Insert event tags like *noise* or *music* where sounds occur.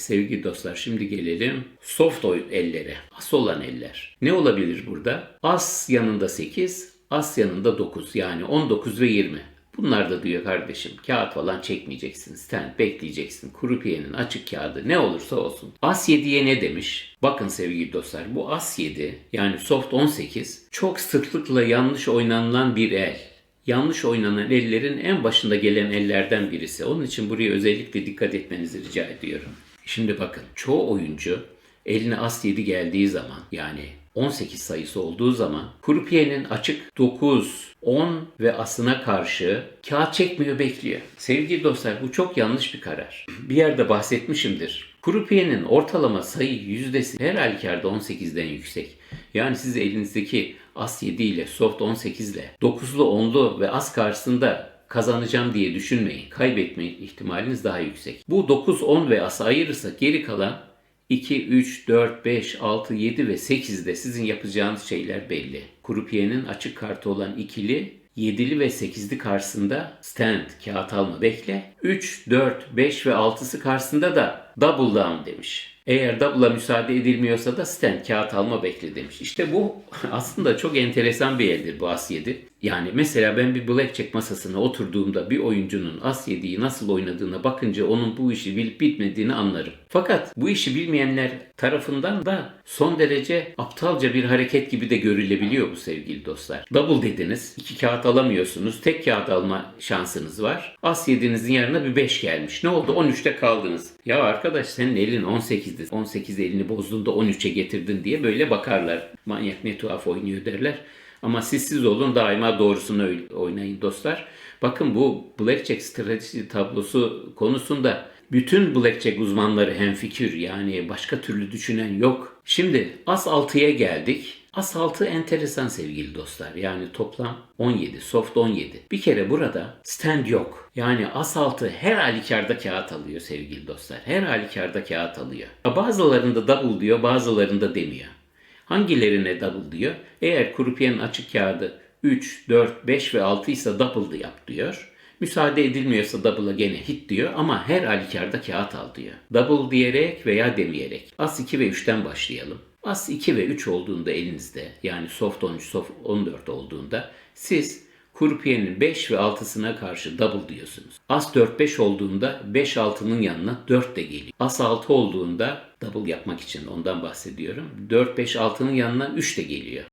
Sevgili dostlar şimdi gelelim soft ellere. As olan eller. Ne olabilir burada? As yanında 8, as yanında 9 yani 19 ve 20. Bunlar da diyor kardeşim kağıt falan çekmeyeceksin. Stand bekleyeceksin. Kurupiyenin açık kağıdı ne olursa olsun. As 7'ye ne demiş? Bakın sevgili dostlar bu As 7 yani soft 18 çok sıklıkla yanlış oynanılan bir el. Yanlış oynanan ellerin en başında gelen ellerden birisi. Onun için buraya özellikle dikkat etmenizi rica ediyorum. Şimdi bakın çoğu oyuncu eline as 7 geldiği zaman yani 18 sayısı olduğu zaman Kurpiye'nin açık 9, 10 ve asına karşı kağıt çekmiyor bekliyor. Sevgili dostlar bu çok yanlış bir karar. *clears throat* Bir yerde bahsetmişimdir. Kurpiye'nin ortalama sayı yüzdesi her halükarda 18'den yüksek. Yani siz elinizdeki as 7 ile soft 18 ile 9'lu 10'lu ve as karşısında kazanacağım diye düşünmeyin. Kaybetme ihtimaliniz daha yüksek. Bu 9, 10 ve ası ayırırsak geri kalan 2, 3, 4, 5, 6, 7 ve 8'de sizin yapacağınız şeyler belli. Kurupiyenin açık kartı olan ikili 7'li ve 8'li karşısında stand, kağıt alma bekle. 3, 4, 5 ve 6'sı karşısında da double down demiş. Eğer double'a müsaade edilmiyorsa da stand, kağıt alma bekle demiş. İşte bu *laughs* aslında çok enteresan bir eldir bu as 7. Yani mesela ben bir blackjack masasına oturduğumda bir oyuncunun as 7'yi nasıl oynadığına bakınca onun bu işi bilip bitmediğini anlarım. Fakat bu işi bilmeyenler tarafından da son derece aptalca bir hareket gibi de görülebiliyor bu sevgili dostlar. Double dediniz, iki kağıt alamıyorsunuz, tek kağıt alma şansınız var. As 7'ninizin yanına bir 5 gelmiş. Ne oldu? 13'te kaldınız. Ya arkadaş senin elin 18'di. 18 elini bozduğunda 13'e getirdin diye böyle bakarlar. Manyak ne tuhaf oynuyor derler. Ama siz siz olun daima doğrusunu oynayın dostlar. Bakın bu Blackjack strateji tablosu konusunda bütün Blackjack uzmanları hemfikir yani başka türlü düşünen yok. Şimdi As 6'ya geldik. As 6 enteresan sevgili dostlar. Yani toplam 17, soft 17. Bir kere burada stand yok. Yani As 6 her halükarda kağıt alıyor sevgili dostlar. Her halükarda kağıt alıyor. Bazılarında double diyor, bazılarında demiyor. Hangilerine double diyor? Eğer kurupiyenin açık kağıdı 3, 4, 5 ve 6 ise double yap diyor. Müsaade edilmiyorsa double'a gene hit diyor ama her halükarda kağıt al diyor. Double diyerek veya demeyerek. As 2 ve 3'ten başlayalım. As 2 ve 3 olduğunda elinizde yani soft 13, soft 14 olduğunda siz Kurpiyenin 5 ve 6'sına karşı double diyorsunuz. As 4-5 olduğunda 5-6'nın yanına 4 de geliyor. As 6 olduğunda double yapmak için ondan bahsediyorum. 4-5-6'nın yanına 3 de geliyor.